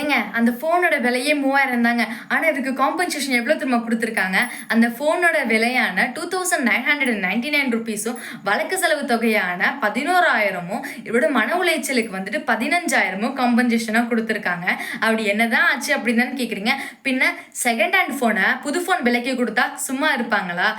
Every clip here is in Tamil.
ஏங்க அந்த ஃபோனோட விலையே மூவாயிரம் தாங்க. ஆனால் இதுக்கு காம்பன்சேஷன் எவ்வளோ திரும்ப கொடுத்துருக்காங்க? அந்த ஃபோனோட விலையான two thousand nine hundred ninety nine ருபீஸும் வழக்கு செலவு தொகையான பதினோராயிரமும் இவரோட மன உளைச்சலுக்கு வந்துட்டு பதினஞ்சாயிரமும் காம்பன்சேஷனாக கொடுத்துருக்காங்க. அப்படி என்னதான் ஆச்சு அப்படின்னு தானே கேட்குறீங்க பின்ன செகண்ட் ஹேண்ட் ஃபோனை புது ஃபோன் விலைக்கு கொடுத்தா சும்மா இருப்பாங்களா?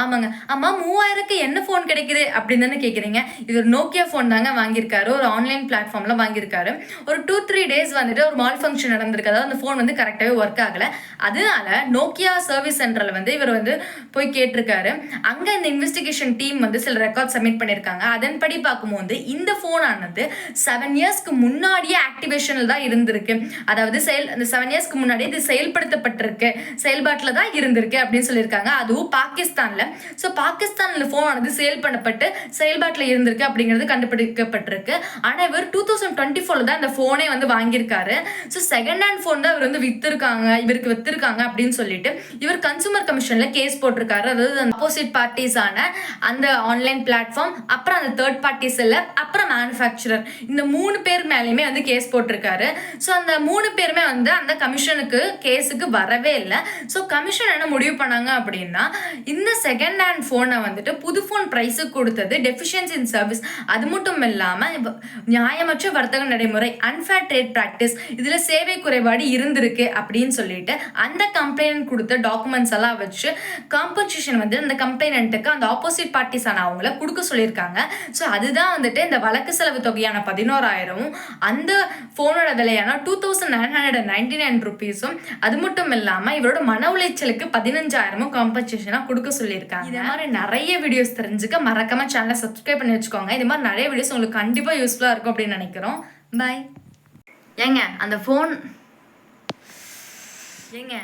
ஆமாங்க. அம்மா மூவாயிரக்கு என்ன ஃபோன் கிடைக்குது அப்படின்னு தானே கேட்குறீங்க இது ஒரு நோக்கியா ஃபோன் தாங்க வாங்கியிருக்காரு. ஒரு ஆன்லைன் பிளாட்ஃபார்மில் வாங்கியிருக்காரு. ஒரு டூ த்ரீ டேஸ் வந்துட்டு ஒரு மால் ஃபங்க்ஷன் நடந்திருக்கு. அதாவது அந்த ஃபோன் வந்து கரெக்டாகவே ஒர்க் ஆகலை. அதனால நோக்கியா சர்வீஸ் சென்டரில் வந்து இவர் வந்து போய் கேட்டிருக்காரு. அங்கே இந்த இன்வெஸ்டிகேஷன் டீம் வந்து சில ரெக்கார்ட் சப்மிட் பண்ணியிருக்காங்க. அதன்படி பார்க்கும்போது இந்த ஃபோனானது செவன் இயர்ஸ்க்கு முன்னாடியே ஆக்டிவேஷனில் தான் இருந்திருக்கு. அதாவது செயல் அந்த செவன் இயர்ஸ்க்கு முன்னாடி இது செயல்படுத்தப்பட்டிருக்கு. செயல்பாட்டில் தான் இருந்திருக்கு அப்படின்னு சொல்லியிருக்காங்க. அதுவும் பாகிஸ்தானில். ஸோ பாகிஸ்தானில் ஃபோன் ஆனது சேல் பண்ணப்பட்டு செயல்பாட்டில் இருந்திருக்கு அப்படிங்கிறது கண்டுபிடிக்கப்பட்டிருக்கு. ஆனால் இவர் டூ தௌசண்ட் டுவெண்ட்டி ஃபோரில் தான் இந்த ஃபோனே வந்து வாங்கியிருக்காரு. ஸோ செகண்ட் ஹேண்ட் ஃபோன் தான் இவர் வந்து வித்திருக்காங்க இவருக்கு வித்திருக்காங்க அப்படின்னு சொல்லிட்டு இவர் கன்சூமர் கமிஷனில் கேஸ் போட்டிருக்காரு. அதாவது அந்த ஆப்போசிட் பார்ட்டிஸான அந்த ஆன்லைன் பிளாட்ஃபார்ம் அப்புறம் அந்த தேர்ட் பார்ட்டி செல்லர் அப்புறம் மேனுஃபேக்சரர் இந்த மூணு பேர் மேலேயுமே வந்து கேஸ் போட்டிருக்காரு. ஸோ அந்த மூணு பேருமே வந்து அந்த கமிஷனுக்கு கேஸுக்கு வரவே இல்லை. ஸோ கமிஷன் என்ன முடிவு பண்ணாங்க அப்படின்னா இந்த செகண்ட் ஹேண்ட் ஃபோனை வந்துட்டு புது ஃபோன் ப்ரைஸுக்கு கொடுத்தது டெஃபிஷியன்சி இன் சர்வீஸ் அது மட்டும் இல்லாமல் நியாயமற்ற வர்த்தக நடைமுறை அன்ஃபேர் ட்ரேட் ப்ராக்டிஸ் இதில் சேவை குறைபாடு இருந்திருக்கு அப்படின்னு சொல்லிட்டு அந்த கம்ப்ளைண்ட் கொடுத்த டாக்குமெண்ட்ஸ் எல்லாம் வச்சு காம்பன்சேஷன் வந்து அந்த கம்ப்ளைண்ட்டுக்கு அந்த ஆப்போசிட் பார்ட்டிஸ் ஆன அவங்கள கொடுக்க சொல்லியிருக்காங்க. ஸோ அதுதான் வந்துட்டு இந்த வழக்கு செலவு தொகையான பதினோராயிரமும் அந்த ஃபோனோட விலையான two thousand nine hundred ninety nine ருபீஸும் அது மட்டும் இல்லாமல் இவரோட மன உளைச்சலுக்கு பதினஞ்சாயிரமும் காம்பன்சேஷனாக கொடுக்க சொல்லியிருக்காங்க. இதே மாதிரி நிறைய வீடியோஸ் தெரிஞ்சுக்க மறக்காம சேனலை சப்ஸ்கிரைப் பண்ணி வச்சுக்கோங்க. இது மாதிரி நிறைய வீடியோஸ் உங்களுக்கு கண்டிப்பாக யூஸ்ஃபுல்லாக இருக்கும் அப்படின்னு நினைக்கிறோம். பை ஏங்க அந்த ஃபோன் ஏங்க.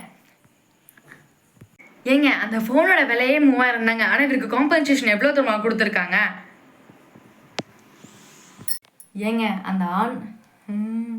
ஏங்க அந்த ஃபோனோட விலையே மூவாயிரம் தாங்க. ஆனால் இவருக்கு காம்பன்சேஷன் எவ்வளோ தூரமாக கொடுத்துருக்காங்க? ஏங்க அந்த ஆண் ம்.